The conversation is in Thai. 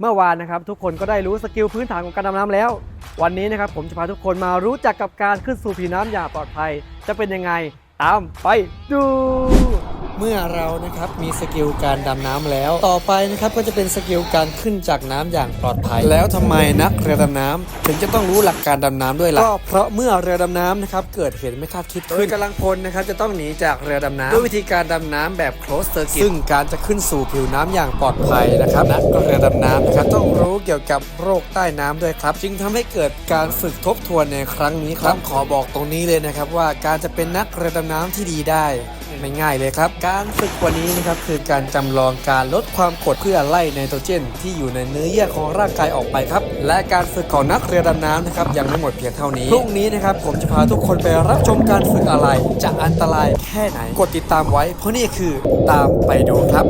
เมื่อวานนะครับทุกคนก็ได้รู้สกิลพื้นฐานของการดำน้ำแล้ว วันนี้นะครับผมจะพาทุกคนมารู้จักกับการขึ้นสู่ผิวน้ำอย่างปลอดภัย จะเป็นยังไง ตามไปดู เมื่อเรานะครับมีสกิลการดำน้ำแล้ว ต่อไปนะครับก็จะเป็นสกิลการขึ้นจากน้ำอย่างปลอดภัย แล้วทำไมนักเรือดำน้ำถึงจะต้องรู้หลักการดำน้ำด้วยล่ะก็เพราะเมื่อเรือดำน้ำนะครับเกิดเหตุไม่คาดคิดขึ้นกำลังพลนะครับจะต้องหนีจากเรือดำน้ำด้วยวิธีการดำน้ำแบบ close circuit ซึ่งการจะขึ้นสู่ผิวน้ำอย่างปลอดภัยนะครับนักเรือดำน้ำนะครับต้องรู้เกี่ยวกับโรคใต้น้ำด้วยครับ จึงทำให้เกิดการฝึกทบทวนในครั้งนี้ครับขอบอกตรงนี้เลยนะครับว่าการจะเป็นนักเรือดำน้ำที่ดีได้ไม่ง่ายเลยครับ การฝึกวันนี้นะครับคือการจำลองการลดความกดเพื่อไล่ไนโตรเจน ที่อยู่ในเนื้อเยื่อของร่างกายออกไปครับ และการฝึกของนักเรือดำน้ำนะครับยังไม่หมดเพียงเท่านี้พรุ่งนี้นะครับผมจะพาทุกคนไปรับชมการฝึกอะไร จะอันตรายแค่ไหน กดติดตามไว้ เพราะนี่คือตามไปดูครับ